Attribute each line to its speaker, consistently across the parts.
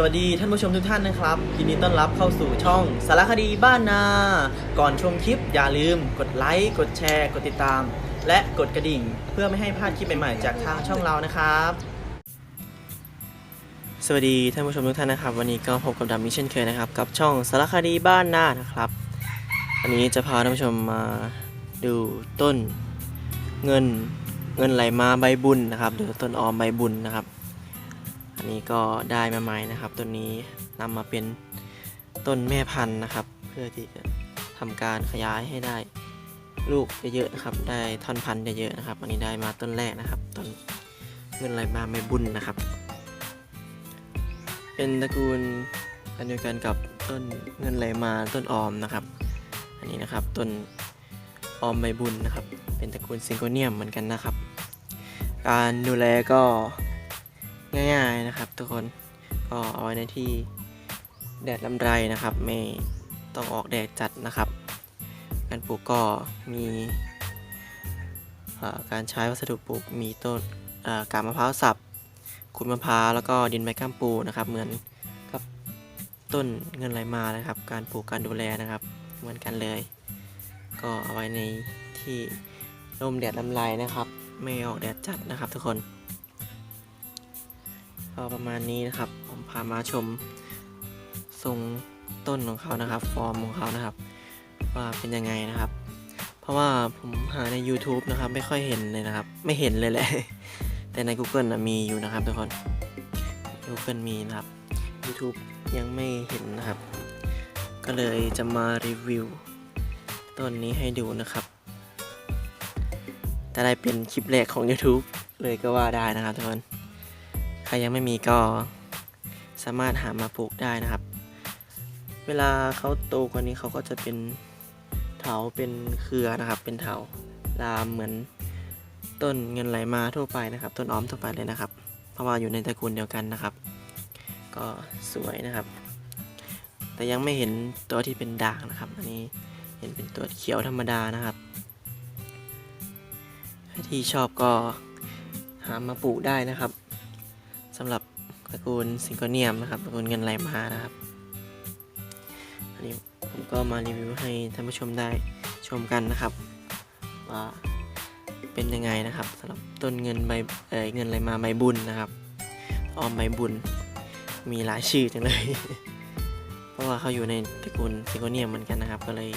Speaker 1: สวัสดีท่านผู้ชมทุกท่านนะครับยินดีต้อนรับเข้าสู่ช่องสารคดีบ้านนา ก่อนชมคลิปอย่าลืม กดไลค์กดแชร์ กดติดตาม และกดกระดิ่ง เพื่อไม่ให้พลาดคลิปใหม่ๆจากทางช่องเรานะครับ สวัสดีท่านผู้ชมทุกท่านนะครับ วันนี้ก็พบกับดำมิเช่นเคยนะครับกับช่องสารคดีบ้านนานะครับวันนี้จะพาท่านผู้ชมมาดูต้นเงินเงินไหลมาใบบุญนะครับหรือต้นออมใบบุญนะครับ อันนี้ก็ได้มาใหม่นะครับต้นนี้นำมาเป็นต้นแม่พันธุ์นะครับ เพื่อที่จะทำการขยายให้ได้ลูกเยอะๆนะครับ ได้ท่อนพันธุ์เยอะๆนะครับ อันนี้ได้มาต้นแรกนะครับต้นเงินไหลมาใบบุญนะครับ เป็นตระกูลอันเดียวกันกับต้นเงินไหลมาต้นออมนะครับ อันนี้นะครับต้นออมใบบุญนะครับ เป็นตระกูลซิงโกเนียมเหมือนกันนะครับ การดูแลก็ ง่ายๆนะครับทุกคนก็เอาไว้ในที่แดดลำไรนะครับ ไม่ต้องออกแดดจัดนะครับการปลูกก็มีการใช้วัสดุปลูกมีต้นกาบมะพร้าวสับขุดมะพร้าวแล้วก็ดินใบก้ามปูนะครับ เหมือนกับต้นเงินไหลมาเลยครับ การปลูกการดูแลนะครับ เหมือนกันเลย ก็เอาไว้ในที่ร่มแดดลำไรนะครับ ไม่ออกแดดจัดนะครับทุกคน ก็ประมาณนี้นะครับ ผมพามาชมทรงต้นของเขานะครับ ฟอร์มของเขานะครับ ว่าเป็นยังไงนะครับ เพราะว่าผมหาใน YouTube นะครับ ไม่ค่อยเห็นเลยนะครับ ไม่เห็นเลยแหละ แต่ใน Google นะมีอยู่นะครับทุกคน Google มีนะครับ YouTube ยังไม่เห็นนะครับ ก็เลยจะมารีวิวต้นนี้ให้ดูนะครับจะได้เป็นคลิปแรกของ YouTube เลยก็ว่าได้นะครับทุกคน ใครยังไม่มีก็สามารถหามาปลูกได้นะครับ เวลาเขาโตกว่านี้เขาก็จะเป็นเถาเป็นเครือนะครับ เป็นเถาลามเหมือนต้นเงินไหลมาทั่วไปนะครับ ต้นอ้อมทั่วไปเลยนะครับ เพราะว่าอยู่ในตระกูลเดียวกันนะครับ ก็สวยนะครับ แต่ยังไม่เห็นตัวที่เป็นด่างนะครับอันนี้เห็นเป็นตัวเขียวธรรมดานะครับที่ชอบก็หามาปลูกได้นะครับ สำหรับตระกูลซิงโกเนียมนะครับตระกูลเงินไหลมานะครับ อันนี้ผมก็มารีวิวให้ท่านผู้ชมได้ชมกันนะครับ ว่าเป็นยังไงนะครับสำหรับต้นเงินใบเอ่ยเงินอะไรมาใบบุญนะครับออมใบบุญมีหลายชื่อจังเลย เพราะว่าเขาอยู่ในตระกูลซิงโกเนียมเหมือนกันนะครับ ก็เลย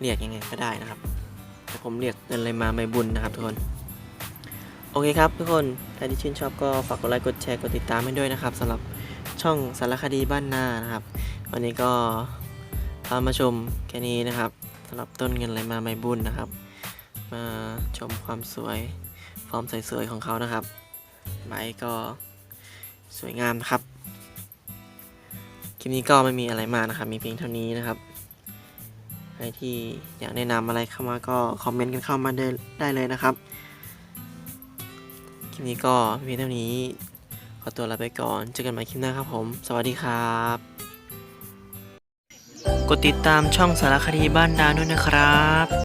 Speaker 1: เรียกยังไงก็ได้นะครับ แต่ผมเรียกเงินอะไรมาใบบุญนะครับทุกคน โอเคครับทุกคนใครที่ชื่นชอบก็ฝากกดไลค์กดแชร์กดติดตามให้ด้วยนะครับสำหรับช่องสารคดีบ้านนานะครับ วันนี้ก็พามาชมแค่นี้นะครับสำหรับต้นเงินอะไรมาใบบุญนะครับ มาชมความสวยฟอร์มสวยๆของเขานะครับใบก็สวยงามครับคลิปนี้ก็ไม่มีอะไรมากนะครับ มีเพียงเท่านี้นะครับ ใครที่อยากแนะนำอะไรเข้ามาก็คอมเมนต์กันเข้ามาได้ได้เลยนะครับ คลิปนี้ก็มีเพียงเท่านี้ ขอตัวลาไปก่อน เจอกันใหม่คลิปหน้าครับผม สวัสดีครับ กดติดตามช่องสารคดีบ้านดาด้วยนะครับ